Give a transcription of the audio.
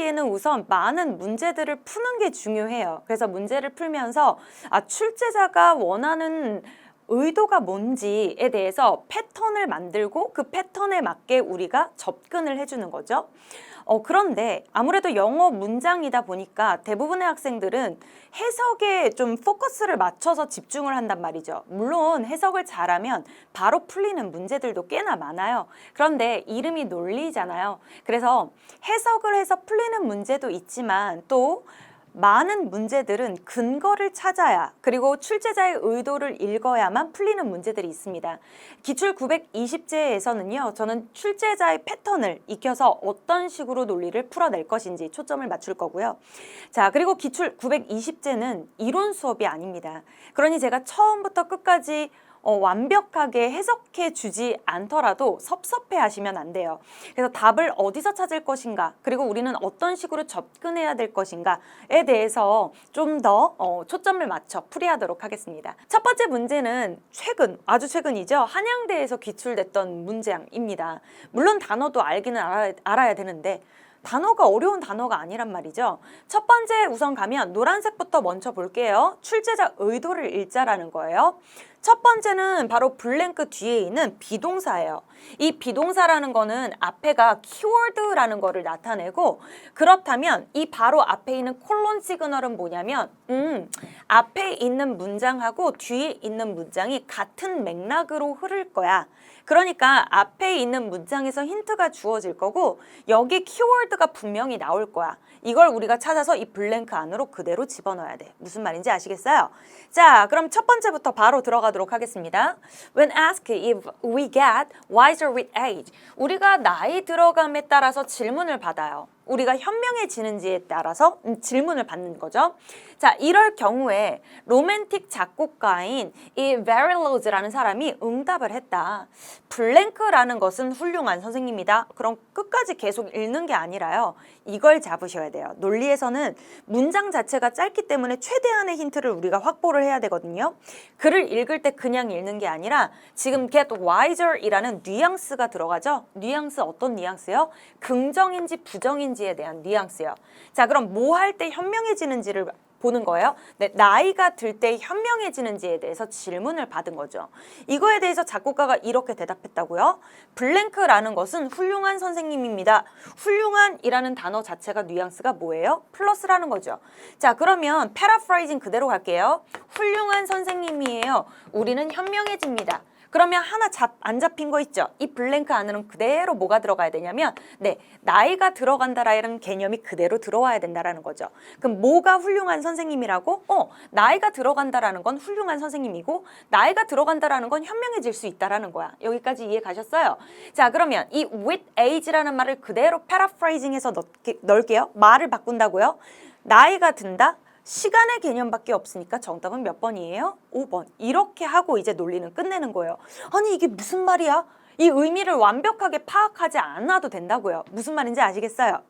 하기에는 우선 많은 문제들을 푸는 게 중요해요. 그래서 문제를 풀면서 아, 출제자가 원하는 의도가 뭔지에 대해서 패턴을 만들고 그 패턴에 맞게 우리가 접근을 해주는 거죠. 어, 그런데 아무래도 영어 문장이다 보니까 대부분의 학생들은 해석에 좀 포커스를 맞춰서 집중을 한단 말이죠. 물론 해석을 잘하면 바로 풀리는 문제들도 꽤나 많아요. 그런데 이름이 논리잖아요. 그래서 해석을 해서 풀리는 문제도 있지만 또 많은 문제들은 근거를 찾아야 그리고 출제자의 의도를 읽어야만 풀리는 문제들이 있습니다. 기출 920제에서는요, 저는 출제자의 패턴을 익혀서 어떤 식으로 논리를 풀어낼 것인지 초점을 맞출 거고요. 자, 그리고 기출 920제는 이론 수업이 아닙니다. 그러니 제가 처음부터 끝까지 어, 완벽하게 해석해 주지 않더라도 섭섭해 하시면 안 돼요. 그래서 답을 어디서 찾을 것인가, 그리고 우리는 어떤 식으로 접근해야 될 것인가에 대해서 좀더 어, 초점을 맞춰 풀이하도록 하겠습니다. 첫 번째 문제는 최근, 아주 최근이죠. 한양대에서 기출됐던 문제입니다. 물론 단어도 알기는 알아야, 알아야 되는데, 단어가 어려운 단어가 아니란 말이죠. 첫 번째 우선 가면 노란색부터 먼저 볼게요. 출제자 의도를 읽자라는 거예요. 첫 번째는 바로 블랭크 뒤에 있는 비동사예요. 이 비동사라는 거는 앞에가 키워드라는 거를 나타내고 그렇다면 이 바로 앞에 있는 콜론 시그널은 뭐냐면 음, 앞에 있는 문장하고 뒤에 있는 문장이 같은 맥락으로 흐를 거야. 그러니까 앞에 있는 문장에서 힌트가 주어질 거고 여기 키워드가 분명히 나올 거야. 이걸 우리가 찾아서 이 블랭크 안으로 그대로 집어넣어야 돼. 무슨 말인지 아시겠어요? 자, 그럼 첫 번째부터 바로 들어가도록 하겠습니다. When asked if we get wiser with age, 우리가 나이 들어감에 따라서 질문을 받아요. 우리가 현명해지는지에 따라서 음, 질문을 받는 거죠. 자, 이럴 경우에 로맨틱 작곡가인 이 베릴로즈라는 사람이 응답을 했다. 블랭크라는 것은 훌륭한 선생님이다. 그럼 끝까지 계속 읽는 게 아니라요. 이걸 잡으셔야 돼요. 논리에서는 문장 자체가 짧기 때문에 최대한의 힌트를 우리가 확보를 해야 되거든요. 글을 읽을 때 그냥 읽는 게 아니라 지금 get wiser이라는 뉘앙스가 들어가죠. 뉘앙스 어떤 뉘앙스요? 긍정인지 부정인지 에 대한 뉘앙스요. 자, 그럼 뭐 할 때 현명해지는지를 보는 거예요. 네, 나이가 들 때 현명해지는지에 대해서 질문을 받은 거죠. 이거에 대해서 작곡가가 이렇게 대답했다고요. 블랭크라는 것은 훌륭한 선생님입니다. 훌륭한이라는 단어 자체가 뉘앙스가 뭐예요? 플러스라는 거죠. 자, 그러면 패러프라이징 그대로 갈게요. 훌륭한 선생님이에요. 우리는 현명해집니다. 그러면 하나 잡, 안 잡힌 거 있죠? 이 블랭크 안에는 그대로 뭐가 들어가야 되냐면, 네, 나이가 들어간다라는 개념이 그대로 들어와야 된다라는 거죠. 그럼 뭐가 훌륭한 선생님이라고? 어, 나이가 들어간다라는 건 훌륭한 선생님이고, 나이가 들어간다라는 건 현명해질 수 있다라는 거야. 여기까지 이해 가셨어요? 자, 그러면 이 with age라는 말을 그대로 paraphrasing해서 넣게, 넣을게요. 말을 바꾼다고요? 나이가 든다? 시간의 개념밖에 없으니까 정답은 몇 번이에요? 5번. 이렇게 하고 이제 논리는 끝내는 거예요. 아니 이게 무슨 말이야? 이 의미를 완벽하게 파악하지 않아도 된다고요. 무슨 말인지 아시겠어요?